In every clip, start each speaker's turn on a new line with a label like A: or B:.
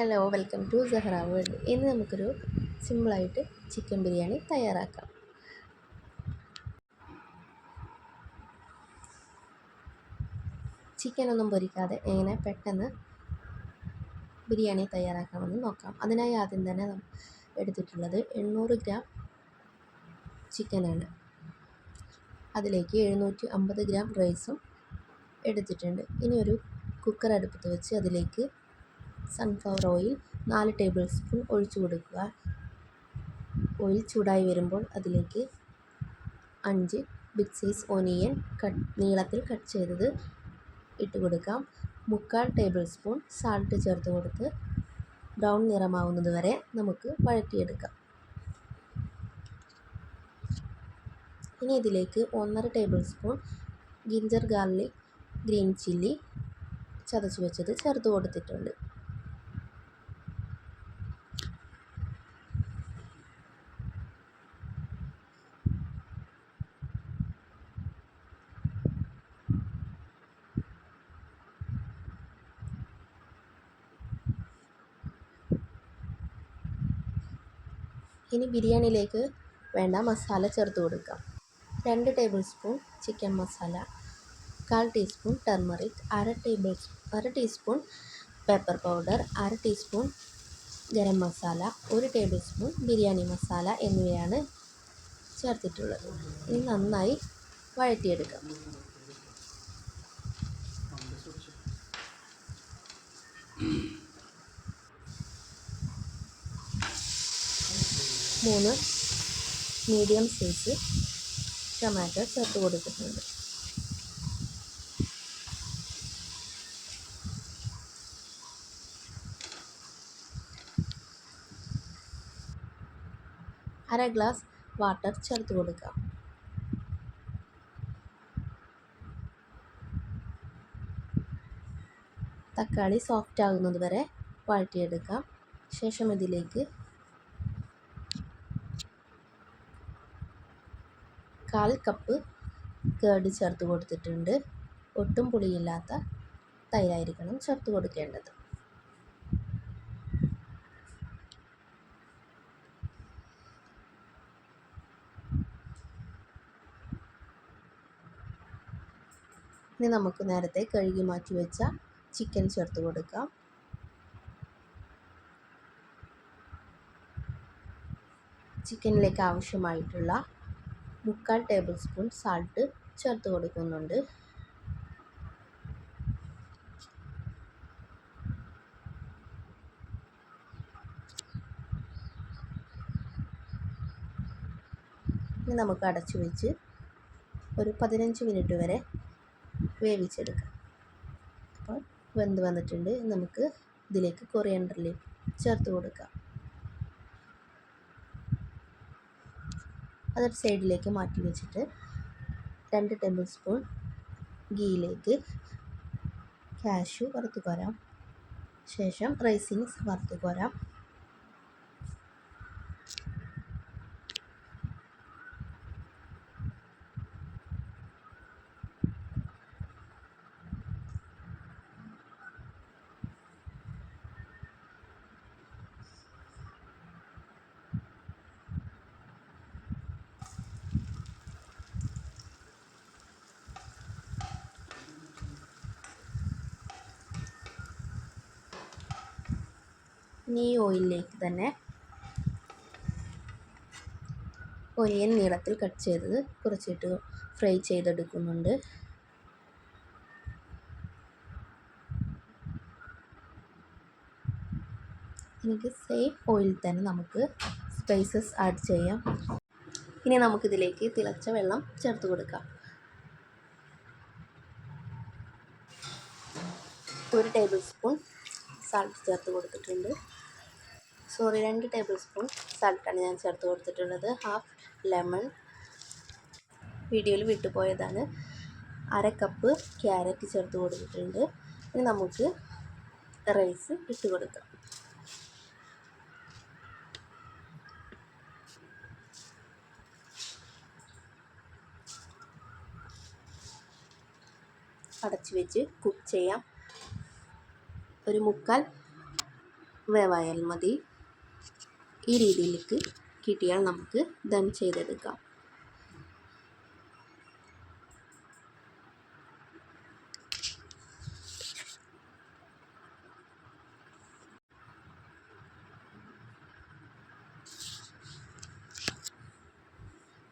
A: Hello welcome to Sahara world. ഇന്ന് നമുക്കൊരു സിമ്പിളായിട്ട് ചിക്കൻ ബിരിയാണി തയ്യാറാക്കാം. ചിക്കനൊന്നും പൊരിക്കാതെ എങ്ങനെ പെട്ടെന്ന് ബിരിയാണി തയ്യാറാക്കാമെന്ന് നോക്കാം. അതിനായി ആദ്യം തന്നെ എടുത്തിട്ടുള്ളത് എണ്ണൂറ് ഗ്രാം ചിക്കനാണ്. അതിലേക്ക് എഴുന്നൂറ്റി അമ്പത് ഗ്രാം റൈസും എടുത്തിട്ടുണ്ട്. ഇനി ഒരു കുക്കർ അടുപ്പത്ത് വെച്ച് അതിലേക്ക് സൺഫ്ലവർ ഓയിൽ നാല് ടേബിൾ സ്പൂൺ ഒഴിച്ചു കൊടുക്കുക. ഓയിൽ ചൂടായി വരുമ്പോൾ അതിലേക്ക് അഞ്ച് ബിഗ് സൈസ് ഒനിയൻ കട്ട് നീളത്തിൽ കട്ട് ചെയ്തത് ഇട്ട് കൊടുക്കാം. മുക്കാൽ ടേബിൾ സ്പൂൺ സാൾട്ട് ചേർത്ത് കൊടുത്ത് ബ്രൗൺ നിറമാവുന്നത് വരെ നമുക്ക് വഴറ്റിയെടുക്കാം. ഇനി ഇതിലേക്ക് ഒന്നര tablespoon ginger garlic green chilli ചതച്ച് വെച്ചത് ചേർത്ത് കൊടുത്തിട്ടുണ്ട്. ഇനി ബിരിയാണിയിലേക്ക് വേണ്ട മസാല ചേർത്ത് കൊടുക്കാം. രണ്ട് ടേബിൾ സ്പൂൺ ചിക്കൻ മസാല കാൽ ടീസ്പൂൺ ടർമറിക് അര ടേബിൾ അര ടീസ്പൂൺ പെപ്പർ പൗഡർ അര ടീസ്പൂൺ ഗരം മസാല ഒരു ടേബിൾ സ്പൂൺ ബിരിയാണി മസാല എന്നിവയാണ് ചേർത്തിട്ടുള്ളത്. ഇനി നന്നായി വഴറ്റിയെടുക്കാം. മൂന്ന് മീഡിയം സൈസ് ടൊമാറ്റോ ചേർത്ത് കൊടുത്തിട്ടുണ്ട്. അര ഗ്ലാസ് വാട്ടർ ചേർത്ത് കൊടുക്കാം തക്കാളി സോഫ്റ്റ് ആകുന്നത് വരെ വഴറ്റിയെടുക്കാം. ശേഷം ഇതിലേക്ക് കാൽ കപ്പ് കേർഡ് ചേർത്ത് കൊടുത്തിട്ടുണ്ട്. ഒട്ടും പുളിയില്ലാത്ത തൈരായിരിക്കണം ചേർത്ത് കൊടുക്കേണ്ടത്. ഇനി നമുക്ക് നേരത്തെ കഴുകി മാറ്റി വെച്ച ചിക്കൻ ചേർത്ത് കൊടുക്കാം. ചിക്കനിലേക്ക് ആവശ്യമായിട്ടുള്ള മുക്കാൽ ടേബിൾ സ്പൂൺ സാൾട്ട് ചേർത്ത് കൊടുക്കുന്നുണ്ട്. ഇനി നമുക്ക് അടച്ചു വെച്ച് ഒരു പതിനഞ്ച് മിനിറ്റ് വരെ വേവിച്ചെടുക്കാം. അപ്പോൾ വെന്ത് വന്നിട്ടുണ്ട്. നമുക്ക് ഇതിലേക്ക് കൊറിയൻഡർ ലീഫ് ചേർത്ത് കൊടുക്കാം. അതൊരു സൈഡിലേക്ക് മാറ്റി വെച്ചിട്ട് രണ്ട് ടേബിൾ സ്പൂൺ ഗീയിലേക്ക് കാഷ്യൂ വറുത്ത് കോരാം. ശേഷം റൈസിൻസ് വറുത്ത് കോരാം. ഈ ഓയിലിലേക്ക് തന്നെ ഒനിയൻ നീളത്തിൽ കട്ട് ചെയ്തത് കുറച്ചിട്ട് ഫ്രൈ ചെയ്തെടുക്കുന്നുണ്ട്. എനിക്ക് സെയിം ഓയിൽ തന്നെ നമുക്ക് സ്പൈസസ് ആഡ് ചെയ്യാം. ഇനി നമുക്കിതിലേക്ക് തിളച്ച വെള്ളം ചേർത്ത് കൊടുക്കാം. ഒരു ടേബിൾ സ്പൂൺ സാൾട്ട് ചേർത്ത് കൊടുത്തിട്ടുണ്ട്. സോറി രണ്ട് ടേബിൾ സ്പൂൺ സാൾട്ടാണ് ഞാൻ ചേർത്ത് കൊടുത്തിട്ടുള്ളത്. Half lemon. വീഡിയോയിൽ വിട്ടുപോയതാണ്. അര കപ്പ് ക്യാരറ്റ് ചേർത്ത് കൊടുത്തിട്ടുണ്ട്. ഇനി നമുക്ക് റൈസ് ഇട്ട് കൊടുക്കാം. അടച്ച് വെച്ച് കുക്ക് ചെയ്യാം. ഒരു മുക്കാൽ വേവായാൽ മതി. ഈ രീതിയിലേക്ക് കിട്ടിയാൽ നമുക്ക് ദം ചെയ്തെടുക്കാം.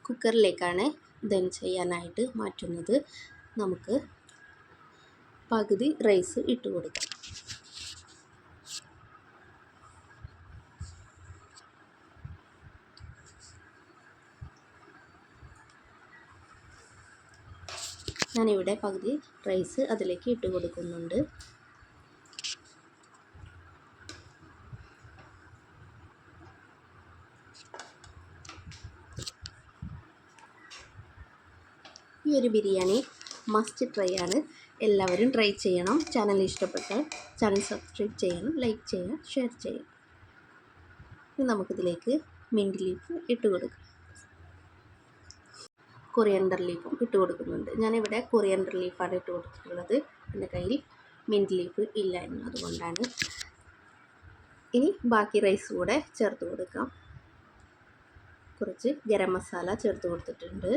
A: കുക്കറിലേക്കാണ് ദം ചെയ്യാനായിട്ട് മാറ്റുന്നത്. നമുക്ക് പകുതി റൈസ് ഇട്ട് കൊടുക്കാം. ഞാനിവിടെ പകുതി റൈസ് അതിലേക്ക് ഇട്ട് കൊടുക്കുന്നുണ്ട്. ഈ ഒരു ബിരിയാണി മസ്റ്റ് ട്രൈ ആണ്. എല്ലാവരും ട്രൈ ചെയ്യണം. ചാനൽ ഇഷ്ടപ്പെട്ടാൽ ചാനൽ സബ്സ്ക്രൈബ് ചെയ്യണം ലൈക്ക് ചെയ്യണം ഷെയർ ചെയ്യണം. നമുക്കിതിലേക്ക് മിന്റ് ലീഫ് ഇട്ട് കൊടുക്കാം. കൊറിയൻഡർ ലീഫും ഇട്ട് കൊടുക്കുന്നുണ്ട്. ഞാനിവിടെ കൊറിയൻഡർ ലീഫാണ് ഇട്ട് കൊടുത്തിട്ടുള്ളത്. എന്റെ കയ്യിൽ മിന്റ് ലീഫ് ഇല്ല എന്നതുകൊണ്ടാണ്. ഇനി ബാക്കി റൈസ് കൂടെ ചേർത്ത് കൊടുക്കാം. കുറച്ച് ഗരം മസാല ചേർത്ത് കൊടുത്തിട്ടുണ്ട്.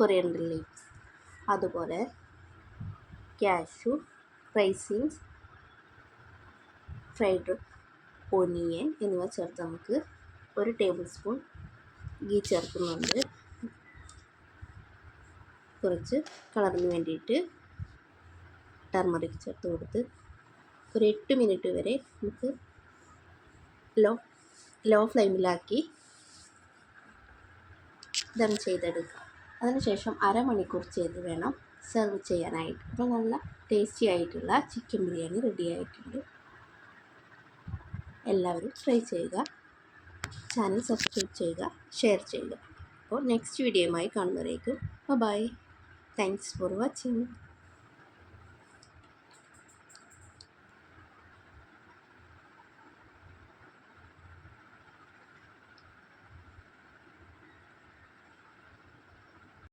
A: Coriander leaves. അതുപോലെ കാഷ്യൂ റൈസിൻസ് ഫ്രൈഡ് ഒനിയൻ എന്നിവ ചേർത്ത് നമുക്ക് ഒരു ടേബിൾ സ്പൂൺ ഗീ ചേർക്കുന്നുണ്ട്. കുറച്ച് കളറിന് വേണ്ടിയിട്ട് ടർമറിക് ചേർത്ത് കൊടുത്ത് ഒരു എട്ട് മിനിറ്റ് വരെ നമുക്ക് ലോ ലോ ഫ്ലെയിമിലാക്കി ദം ചെയ്തെടുക്കാം. അതിനുശേഷം അരമണിക്കൂർ ചെയ്ത് വേണം സെർവ് ചെയ്യാനായിട്ട്. അപ്പോൾ നല്ല ടേസ്റ്റി ആയിട്ടുള്ള ചിക്കൻ ബിരിയാണി റെഡി ആയിട്ടുണ്ട്. എല്ലാവരും ട്രൈ ചെയ്യുക. ചാനൽ സബ്സ്ക്രൈബ് ചെയ്യുക ഷെയർ ചെയ്യുക. അപ്പോൾ നെക്സ്റ്റ് വീഡിയോയുമായി കാണുന്നവരേക്കും. Bye thanks for watching